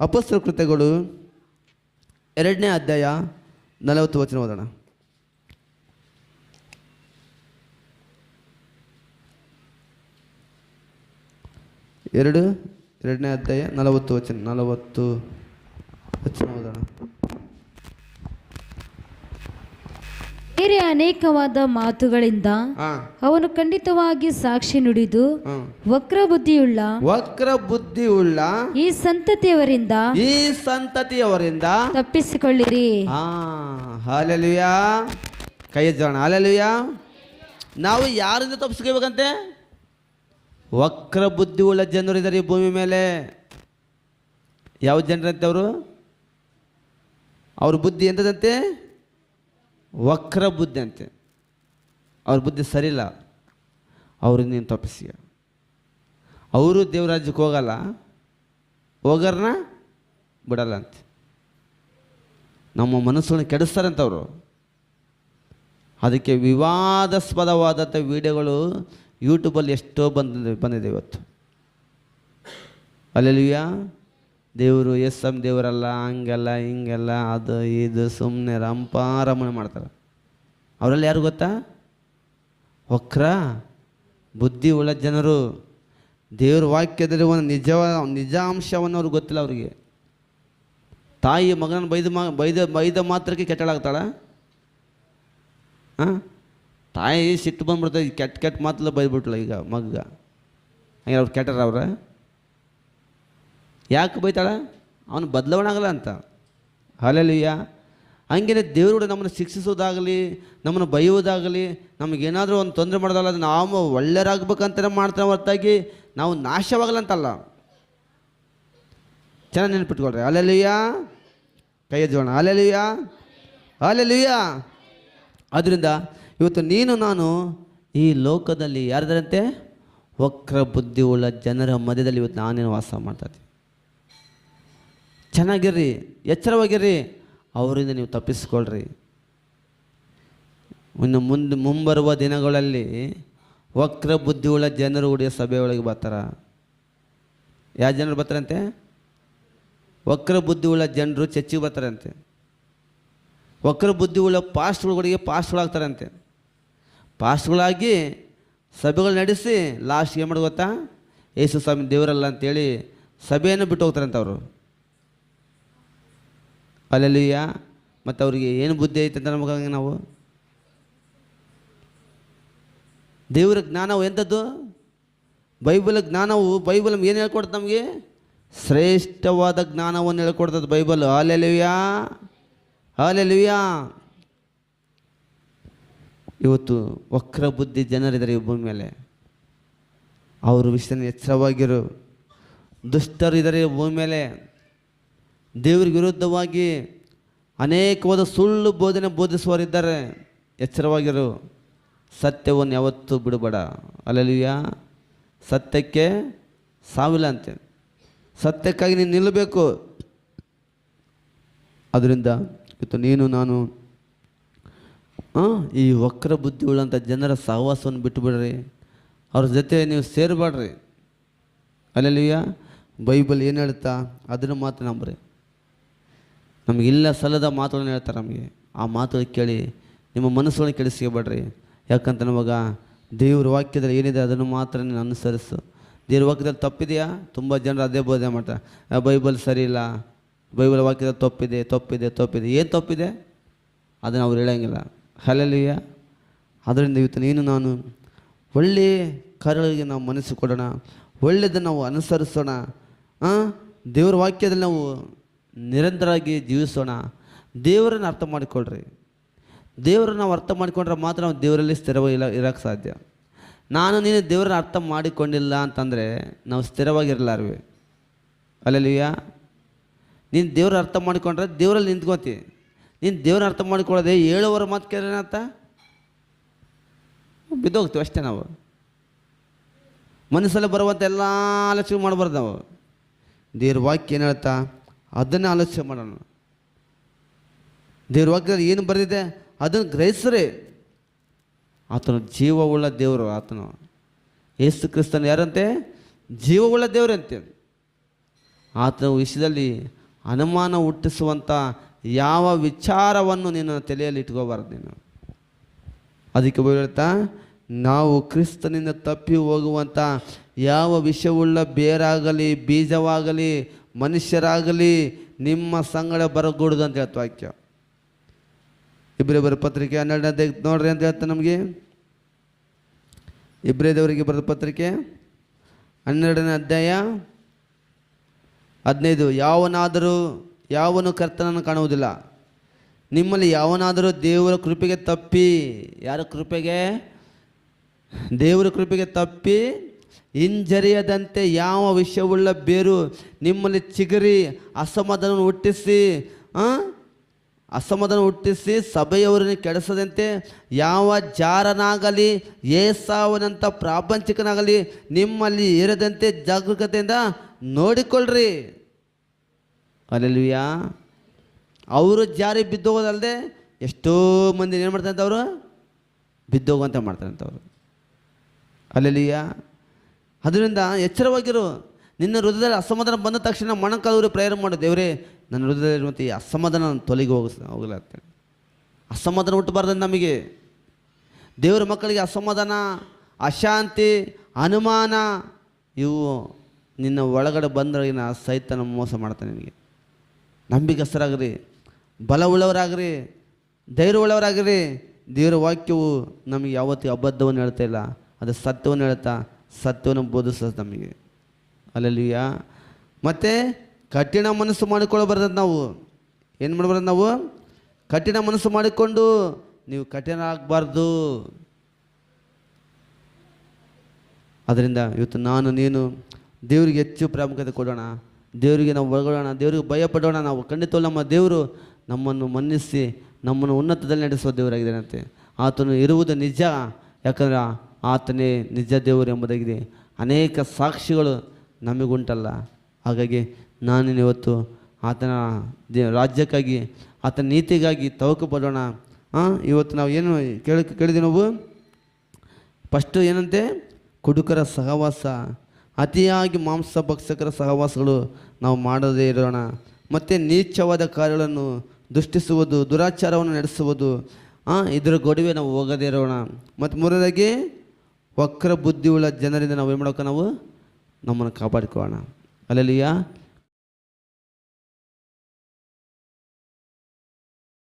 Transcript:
ಅಪಸ್ತ್ರ ಕೃತ್ಯಗಳು ಎರಡನೇ ಅಧ್ಯಾಯ ನಲವತ್ತು ವಚನ ಓದೋಣ. ಎರಡು, ಎರಡನೇ ಅಧ್ಯಾಯ ನಲವತ್ತು ವಚನ ನಲವತ್ತು ವಚನ ಓದೋಣ. ಬೇರೆ ಅನೇಕವಾದ ಮಾತುಗಳಿಂದ ಅವನು ಖಂಡಿತವಾಗಿ ಸಾಕ್ಷಿ ನುಡಿದು ವಕ್ರ ಬುದ್ಧಿಯುಳ್ಳ ವಕ್ರ ಬುದ್ಧಿಯುಳ್ಳ ಈ ಸಂತತಿಯವರಿಂದ ಈ ಸಂತತಿಯವರಿಂದ ತಪ್ಪಿಸಿಕೊಳ್ಳಿರಿ. ಹಾ ಹಾಲೆಲುಯ. ಕೈ ಹಾಲೆಲುಯ. ನಾವು ಯಾರಿಂದ ತಪ್ಪಿಸ್ಕೋಬೇಕಂತೆ ವಕ್ರ ಬುದ್ಧಿ ಉಳ್ಳ ಜನರು ಇದ್ದಾರೆ ಈ ಭೂಮಿ ಮೇಲೆ. ಯಾವ ಜನರಂತೆ ಅವರು? ಅವ್ರ ಬುದ್ಧಿ ಎಂಥದಂತೆ ವಕ್ರ ಬುದ್ಧಿ ಅಂತೆ. ಅವ್ರ ಬುದ್ಧಿ ಸರಿಯಿಲ್ಲ. ಅವ್ರನ್ನ ನೀನು ತಪ್ಪಿಸಿ ಅವರು ದೇವರಾಜ್ಯಕ್ಕೆ ಹೋಗಲ್ಲ. ಹೋಗರ್ನ ಬಿಡಲ್ಲ ಅಂತೆ. ನಮ್ಮ ಮನಸ್ಸನ್ನು ಕೆಡಿಸ್ತಾರಂತ ಅವರು. ಅದಕ್ಕೆ ವಿವಾದಾಸ್ಪದವಾದಂಥ ವಿಡಿಯೋಗಳು ಯೂಟ್ಯೂಬಲ್ಲಿ ಎಷ್ಟೋ ಬಂದಿದೆ ಬಂದಿದೆ ಇವತ್ತು. ಅಲ್ಲೆಲ್ಲಿಯ ದೇವರು ಎಸ್ ಎಂ ದೇವರಲ್ಲ, ಹಂಗಲ್ಲ, ಹಿಂಗೆಲ್ಲ, ಅದು ಇದು ಸುಮ್ಮನೆ ರಂಪಾರಮಣೆ ಮಾಡ್ತಾರೆ. ಅವರಲ್ಲಿ ಯಾರು ಗೊತ್ತಾ? ವಕ್ರ ಬುದ್ಧಿ ಉಳ್ಳ ಜನರು. ದೇವ್ರ ವಾಕ್ಯದಲ್ಲಿ ಒಂದು ನಿಜವಾದ ನಿಜಾಂಶವನ್ನು ಅವ್ರಿಗೆ ಗೊತ್ತಿಲ್ಲ ಅವರಿಗೆ. ತಾಯಿ ಮಗನ ಬೈದ ಮ ಬೈದ ಬೈದ ಮಾತ್ರಕ್ಕೆ ಕೆಟ್ಟಳಾಗ್ತಾಳ? ಹಾಂ ತಾಯಿ ಸಿಟ್ಟು ಬಂದ್ಬಿಡ್ತದೆ ಈ ಕೆಟ್ಟ ಕೆಟ್ಟ ಮಾತಲ್ಲ ಬೈದ್ಬಿಟ್ಲ ಈಗ ಮಗ್ಗ. ಹಂಗೆ ಅವ್ರು ಕೆಟ್ಟರ ಅವ್ರ. ಯಾಕೆ ಬೈತಾಳ? ಅವನು ಬದಲಾವಣೆ ಆಗಲ್ಲ ಅಂತ. ಹಾಲೆಲುಯ್ಯ ಹಂಗೇನೆ ದೇವರು ನಮ್ಮನ್ನು ಶಿಕ್ಷಿಸೋದಾಗಲಿ, ನಮ್ಮನ್ನು ಬೈಯೋದಾಗಲಿ, ನಮಗೇನಾದರೂ ಒಂದು ತೊಂದರೆ ಮಾಡೋದಲ್ಲ ಅದು ನಾವು ಒಳ್ಳೆಯರಾಗಬೇಕಂತ ಮಾಡ್ತಾರೆ ಹೊರತಾಗಿ ನಾವು ನಾಶವಾಗಲಂತಲ್ಲ ಚೆನ್ನಾಗಿ ನೆನ್ಪಿಟ್ಕೊಳ್ರಿ. ಅಲೆಲುಯ್ಯ ಕೈ ಎದ್ದೋಣ ಅಲೆಲುಯ್ಯ ಅಲೆಲುಯ್ಯ ಆದ್ದರಿಂದ ಇವತ್ತು ನೀನು ನಾನು ಈ ಲೋಕದಲ್ಲಿ ಯಾರದರಂತೆ ವಕ್ರ ಬುದ್ಧಿ ಉಳ್ಳ ಜನರ ಮಧ್ಯದಲ್ಲಿ ಇವತ್ತು ನಾನೇನು ವಾಸ ಮಾಡ್ತಾ ಇದ್ದೀನಿ. ಚೆನ್ನಾಗಿರ್ರಿ, ಎಚ್ಚರವಾಗಿರ್ರಿ. ಅವರಿಂದ ನೀವು ತಪ್ಪಿಸ್ಕೊಳ್ರಿ. ಇನ್ನು ಮುಂದೆ, ಮುಂಬರುವ ದಿನಗಳಲ್ಲಿ ವಕ್ರ ಬುದ್ಧಿ ಉಳ್ಳ ಜನರು ಹುಡಿಯ ಸಭೆಯೊಳಗೆ ಬರ್ತಾರ. ಯಾವ ಜನರು ಬರ್ತಾರಂತೆ? ವಕ್ರ ಬುದ್ಧಿ ಉಳ್ಳ ಜನರು ಚರ್ಚಿಗೆ ಬರ್ತಾರಂತೆ. ವಕ್ರ ಬುದ್ಧಿ ಉಳ್ಳ ಪಾಸ್ಟ್ಗಳಿಗೆ ಪಾಸ್ಟ್ಗಳಾಗ್ತಾರಂತೆ ಪಾಸ್ಟ್ಗಳಾಗಿ ಸಭೆಗಳು ನಡೆಸಿ ಲಾಸ್ಟ್ ಏನು ಗೊತ್ತಾ? ಯೇಸು ಸ್ವಾಮಿ ದೇವರಲ್ಲ ಅಂತೇಳಿ ಸಭೆಯನ್ನು ಬಿಟ್ಟು ಹೋಗ್ತಾರಂತೆ ಅವರು. ಅಲ್ಲೆಲ್ಲಿಯ ಮತ್ತು ಅವರಿಗೆ ಏನು ಬುದ್ಧಿ ಐತೆ ಅಂತ ನಮಗೆ ನಾವು? ದೇವರ ಜ್ಞಾನವು ಎಂಥದ್ದು? ಬೈಬಲ್ ಜ್ಞಾನವು, ಬೈಬಲ್ ಏನು ಹೇಳ್ಕೊಡ್ತದೆ ನಮಗೆ? ಶ್ರೇಷ್ಠವಾದ ಜ್ಞಾನವನ್ನು ಹೇಳ್ಕೊಡ್ತದೆ ಬೈಬಲ್. ಹಾಲೆಲುಯ್ಯಾ ಹಾಲೆಲುಯ್ಯಾ ಇವತ್ತು ವಕ್ರ ಬುದ್ಧಿ ಜನರಿದ್ದಾರೆ ಈ ಭೂಮಿ ಮೇಲೆ. ಅವರು ವಿಷಯನ ಎಚ್ಚರವಾಗಿರು. ದುಷ್ಟರಿದ್ದಾರೆ ಭೂಮಿ ಮೇಲೆ. ದೇವರಿಗೆ ವಿರುದ್ಧವಾಗಿ ಅನೇಕವಾದ ಸುಳ್ಳು ಬೋಧನೆ ಬೋಧಿಸುವರಿದ್ದಾರೆ ಎಚ್ಚರವಾಗಿರು. ಸತ್ಯವನ್ನು ಯಾವತ್ತೂ ಬಿಡಬೇಡ. ಅಲ್ಲಲ್ಲಿಯ ಸತ್ಯಕ್ಕೆ ಸಾವಿಲ್ಲ ಅಂತೆ. ಸತ್ಯಕ್ಕಾಗಿ ನೀನು ನಿಲ್ಲಬೇಕು. ಅದರಿಂದ ಇವತ್ತು ನೀನು, ನಾನು ಈ ವಕ್ರ ಬುದ್ಧಿ ಉಳ್ಳಂಥ ಜನರ ಸಹವಾಸವನ್ನು ಬಿಟ್ಟುಬಿಡ್ರಿ. ಅವ್ರ ಜೊತೆ ನೀವು ಸೇರಬೇಡ್ರಿ. ಅಲ್ಲಲ್ಲಿಯ ಬೈಬಲ್ ಏನು ಹೇಳ್ತಾ? ಅದನ್ನು ಮಾತ್ರ ನಂಬ್ರಿ. ನಮಗಿಲ್ಲ ಸಲ್ಲದ ಮಾತುಗಳನ್ನು ಹೇಳ್ತಾರೆ ನಮಗೆ. ಆ ಮಾತು ಕೇಳಿ ನಿಮ್ಮ ಮನಸ್ಸುಗಳನ್ನು ಕೆಡಿಸ್ಕೊಬೇಡ್ರಿ. ಯಾಕಂತ ನಮಗ ದೇವ್ರ ವಾಕ್ಯದಲ್ಲಿ ಏನಿದೆ ಅದನ್ನು ಮಾತ್ರ ನೀನು ಅನುಸರಿಸು. ದೇವ್ರ ವಾಕ್ಯದಲ್ಲಿ ತಪ್ಪಿದೆಯಾ? ತುಂಬ ಜನರು ಅದೇ ಬೋಧನೆ ಮಾಡ್ತಾರೆ. ಬೈಬಲ್ ಸರಿ ಇಲ್ಲ. ಬೈಬಲ್ ವಾಕ್ಯದಲ್ಲಿ ತಪ್ಪಿದೆ ತಪ್ಪಿದೆ ತಪ್ಪಿದೆ. ಏನು ತಪ್ಪಿದೆ? ಅದನ್ನು ಅವ್ರು ಹೇಳೋಂಗಿಲ್ಲ. ಹಲಲಿಯ ಅದರಿಂದ ಇವತ್ತು ನೀನು ನಾನು ಒಳ್ಳೆಯ ಕಾರ್ಯಗಳಿಗೆ ನಾವು ಮನಸ್ಸು ಕೊಡೋಣ. ಒಳ್ಳೆಯದನ್ನು ನಾವು ಅನುಸರಿಸೋಣ. ದೇವರ ವಾಕ್ಯದಲ್ಲಿ ನಾವು ನಿರಂತರವಾಗಿ ಜೀವಿಸೋಣ. ದೇವರನ್ನು ಅರ್ಥ ಮಾಡಿಕೊಳ್ಳ್ರಿ ದೇವರನ್ನು ಅರ್ಥ ಮಾಡಿಕೊಂಡ್ರೆ ಮಾತ್ರ ನಾವು ದೇವರಲ್ಲಿ ಸ್ಥಿರವಾಗಿ ಇಲ್ಲ ಇರೋಕ್ಕೆ ಸಾಧ್ಯ. ನಾನು ನೀನು ದೇವರನ್ನ ಅರ್ಥ ಮಾಡಿಕೊಂಡಿಲ್ಲ ಅಂತಂದರೆ ನಾವು ಸ್ಥಿರವಾಗಿರಲಾರ್ವಿ. ಅಲ್ಲಲ್ಲಿಯ ನೀನು ದೇವ್ರ ಅರ್ಥ ಮಾಡಿಕೊಂಡ್ರೆ ದೇವರಲ್ಲಿ ನಿಂತ್ಕೋತಿ. ನೀನು ದೇವ್ರನ್ನ ಅರ್ಥ ಮಾಡಿಕೊಳ್ಳೋದೆ ಏಳುವರೆ ಮಾತು ಬಿದ್ದು ಬಿದ್ದೋಗ್ತೀವಿ ಅಷ್ಟೇ ನಾವು. ಮನಸ್ಸಲ್ಲಿ ಬರುವಂಥ ಎಲ್ಲ ಆಲೋಚನೆ ಮಾಡಬಾರ್ದು ನಾವು. ದೇವ್ರ ವಾಕ್ಯ ಏನು ಹೇಳ್ತಾ? ಅದನ್ನೇ ಆಲೋಚನೆ ಮಾಡೋಣ. ದೇವ್ರ ವಾಕ್ಯದಲ್ಲಿ ಏನು ಬರೆದಿದೆ? ಅದನ್ನು ಗ್ರಹಿಸ್ರಿ. ಆತನು ಜೀವವುಳ್ಳ ದೇವರು ಆತನು. ಏಸು ಕ್ರಿಸ್ತನ ಯಾರಂತೆ? ಜೀವವುಳ್ಳ ದೇವರಂತೆ. ಆತನ ವಿಷಯದಲ್ಲಿ ಅನುಮಾನ ಹುಟ್ಟಿಸುವಂಥ ಯಾವ ವಿಚಾರವನ್ನು ನಿನ್ನ ತಲೆಯಲ್ಲಿ ಇಟ್ಕೋಬಾರ್ದು ನೀನು. ಅದಕ್ಕೆ ಹೇಳ್ತಾ, ನಾವು ಕ್ರಿಸ್ತನಿಂದ ತಪ್ಪಿ ಹೋಗುವಂಥ ಯಾವ ವಿಷಯವುಳ್ಳ ಬೇರಾಗಲಿ, ಬೀಜವಾಗಲಿ ಮನುಷ್ಯರಾಗಲಿ ನಿಮ್ಮ ಸಂಗಡ ಬರಗೂಡುದು ಅಂತ ಹೇಳ್ತು ವಾಕ್ಯ. ಇಬ್ಬರಿಬ್ಬರ ಪತ್ರಿಕೆ ಹನ್ನೆರಡನೇ ನೋಡ್ರಿ ಅಂತ ಹೇಳ್ತಾ ನಮಗೆ. ಇಬ್ಬರೇ ದೇವರಿಗೆ ಬರೆದ ಪತ್ರಿಕೆ ಹನ್ನೆರಡನೇ ಅಧ್ಯಾಯ ಹದಿನೈದು. ಯಾವನಾದರೂ ಯಾವನು ಕರ್ತನನ್ನು ಕಾಣುವುದಿಲ್ಲ? ನಿಮ್ಮಲ್ಲಿ ಯಾವನಾದರೂ ದೇವರ ಕೃಪೆಗೆ ತಪ್ಪಿ, ಯಾರ ಕೃಪೆಗೆ? ದೇವರ ಕೃಪೆಗೆ ತಪ್ಪಿ ಹಿಂಜರಿಯದಂತೆ ಯಾವ ವಿಷಯವುಳ್ಳ ಬೇರು ನಿಮ್ಮಲ್ಲಿ ಚಿಗರಿ ಅಸಮಾಧಾನ ಹುಟ್ಟಿಸಿ? ಅಸಮಾಧಾನ ಹುಟ್ಟಿಸಿ ಸಭೆಯವರನ್ನು ಕೆಡಿಸದಂತೆ ಯಾವ ಜಾರನಾಗಲಿ, ಏಸಾವನಂಥ ಪ್ರಾಪಂಚಿಕನಾಗಲಿ ನಿಮ್ಮಲ್ಲಿ ಇರದಂತೆ ಜಾಗರೂಕತೆಯಿಂದ ನೋಡಿಕೊಳ್ಳ್ರಿ. ಅಲ್ಲೆಲ್ವಿಯಾ ಅವರು ಜಾರಿ ಬಿದ್ದೋಗೋದಲ್ಲದೆ ಎಷ್ಟೋ ಮಂದಿ ಏನು ಮಾಡ್ತಾರೆ ಅವರು ಬಿದ್ದೋಗುವಂತ ಮಾಡ್ತಾರಂತ ಅವರು ಅಲ್ಲೆಲಿಯ ಅದರಿಂದ ಎಚ್ಚರವಾಗಿರು. ನಿನ್ನ ಹೃದಯದಲ್ಲಿ ಅಸಮಾಧಾನ ಬಂದ ತಕ್ಷಣ ಮೊಣಕಾಲೂರಿ ಪ್ರೇಯರ್ ಮಾಡು. ದೇವರೇ, ನನ್ನ ಹೃದಯದಲ್ಲಿರುವಂಥ ಈ ಅಸಮಾಧಾನ ತೊಲಗಿ ಹೋಗ ಹೋಗಲ್ಲ ಅಂತೇಳಿ ಅಸಮಾಧಾನ ಹುಟ್ಟಬಾರ್ದು ನಮಗೆ. ದೇವರ ಮಕ್ಕಳಿಗೆ ಅಸಮಾಧಾನ, ಅಶಾಂತಿ, ಅನುಮಾನ, ಇವು ನಿನ್ನ ಒಳಗಡೆ ಬಂದ್ರಗಿನ ಸೈತನ ಮೋಸ ಮಾಡ್ತಾನೆ ನಿನಗೆ. ನಂಬಿಕಸ್ಥರಾಗ್ರಿ ಬಲವುಳ್ಳವರಾಗ್ರಿ, ಧೈರ್ಯವುಳ್ಳವರಾಗ್ರಿ. ದೇವರ ವಾಕ್ಯವು ನಮಗೆ ಯಾವತ್ತೂ ಅಬದ್ಧವನ್ನು ಹೇಳ್ತಾ ಇಲ್ಲ. ಅದು ಸತ್ಯವನ್ನು ಹೇಳ್ತಾ ಸತ್ಯವನ್ನು ಬೋಧಿಸ್ತದೆ ನಮಗೆ. ಅಲ್ಲಲ್ಲಿಯ ಮತ್ತು ಕಠಿಣ ಮನಸ್ಸು ಮಾಡಿಕೊಳ್ಳಬಾರ್ದು ನಾವು. ಏನು ಮಾಡಬಾರ್ದು ನಾವು? ಕಠಿಣ ಮನಸ್ಸು ಮಾಡಿಕೊಂಡು ನೀವು ಕಠಿಣ ಆಗಬಾರ್ದು ಅದರಿಂದ ಇವತ್ತು ನಾನು, ನೀನು, ದೇವರಿಗೆ ಹೆಚ್ಚು ಪ್ರಾಮುಖ್ಯತೆ ಕೊಡೋಣ. ದೇವರಿಗೆ ನಾವು ಒಳಗೊಳ್ಳೋಣ. ದೇವರಿಗೆ ಭಯಪಡೋಣ. ನಾವು ಖಂಡಿತ ನಮ್ಮ ದೇವರು ನಮ್ಮನ್ನು ಮನ್ನಿಸಿ ನಮ್ಮನ್ನು ಉನ್ನತದಲ್ಲಿ ನಡೆಸುವ ದೇವರಾಗಿದ್ದಾನಂತೆ ಆತನು ಇರುವುದು ನಿಜ. ಯಾಕಂದ್ರೆ ಆತನೇ ನಿಜ ದೇವರು ಎಂಬುದಾಗಿದೆ. ಅನೇಕ ಸಾಕ್ಷಿಗಳು ನಮಗುಂಟಲ್ಲ. ಹಾಗಾಗಿ ನಾನು ಇವತ್ತು ಆತನ ದೇ ರಾಜ್ಯಕ್ಕಾಗಿ, ಆತನ ನೀತಿಗಾಗಿ ತವಕು ಬರೋಣ ಇವತ್ತು ನಾವು ಏನು ಕೇಳಿ, ಕೇಳಿದ್ವಿ ನಾವು? ಫಸ್ಟು ಏನಂತೆ? ಕುಡುಕರ ಸಹವಾಸ. ಅತಿಯಾಗಿ ಮಾಂಸ ಭಕ್ಷಕರ ಸಹವಾಸಗಳು ನಾವು ಮಾಡದೇ ಇರೋಣ. ಮತ್ತು ನೀಚವಾದ ಕಾರ್ಯಗಳನ್ನು ದುಷ್ಟಿಸುವುದು, ದುರಾಚಾರವನ್ನು ನಡೆಸುವುದು ಇದರ ಗೊಡವೆ ನಾವು ಹೋಗದೇ ಇರೋಣ. ಮತ್ತು ಮೂರನೇದಾಗಿ ವಕ್ರ ಬುದ್ಧಿಯುಳ್ಳ ಜನರಿಂದ ನಾವು ಏನು ಮಾಡೋಕೆ ನಾವು ನಮ್ಮನ್ನು ಕಾಪಾಡಿಕೊಳ್ಳೋಣ ಅಲ್ಲಲ್ಲಿಯ